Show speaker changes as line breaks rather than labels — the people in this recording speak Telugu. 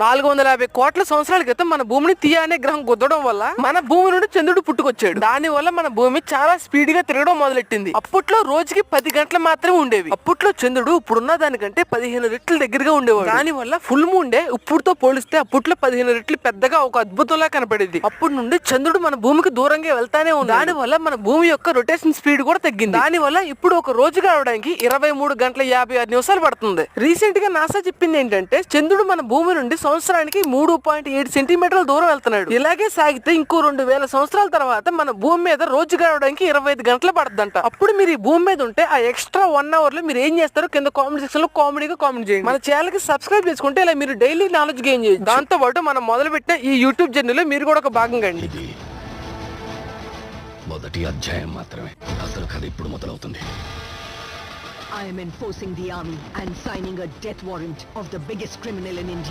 నాలుగు వందల యాభై కోట్ల సంవత్సరాల క్రితం మన భూమిని తీయ అనే గ్రహం గుద్దడం వల్ల మన భూమి నుండి చంద్రుడు పుట్టుకొచ్చాడు. దాని వల్ల మన భూమి చాలా స్పీడ్గా తిరగడం మొదలెట్టింది. అప్పట్లో రోజుకి పది గంటలు మాత్రమే ఉండేవి. అప్పట్లో చంద్రుడు ఇప్పుడున్న దానికంటే పదిహేను రెట్లు దగ్గరగా ఉండేవాడు. దాని వల్ల ఫుల్ మూన్ ఇప్పుడుతో పోలిస్తే అప్పట్లో పదిహేను రెట్లు పెద్దగా ఒక అద్భుతంలా కనపడేది. అప్పటి నుండి చంద్రుడు మన భూమికి దూరంగా వెళ్తానే ఉంది. దాని వల్ల మన భూమి యొక్క రొటేషన్ స్పీడ్ కూడా తగ్గింది. దాని వల్ల ఇప్పుడు ఒక రోజు కావడానికి ఇరవై మూడు గంటల యాభై ఆరు నిమిషాలు పడుతుంది. రీసెంట్గా నాసా చెప్పింది ఏంటంటే చంద్రుడు మన భూమి నుండి సంవత్సరానికి మూడు పాయింట్ ఏడు సెంటీమీటర్ల దూరం వెళ్తున్నాడు. ఇలాగే సాగితే ఇంకో రెండు వేల సంవత్సరాల తర్వాత మన భూమి మీద రోజు గడవడానికి ఇరవై ఐదు గంటలు పడుతుందంట. అప్పుడు మీరు ఈ భూమి మీద ఉంటే ఆ ఎక్స్ట్రా వన్ అవర్లో మీరు ఏం చేస్తారో కింద కామెంట్ సెక్షన్లో కామెడీగా కామెంట్ చేయండి. మన ఛానల్కి సబ్స్క్రైబ్ చేసుకుంటే ఇలా మీరు డైలీ నాలెడ్జ్ గెయిన్ చేయొచ్చు. దాంతో పాటు మనం మొదలు పెట్టిన ఈ యూట్యూబ్ జర్నీలో మీరు కూడా ఒక భాగంగా అండి.
ఇది మొదటి అధ్యాయం మాత్రమే. అసలు కథ ఇప్పుడు మొదలవుతుంది.
I am enforcing the army and signing a death warrant of the biggest criminal in India.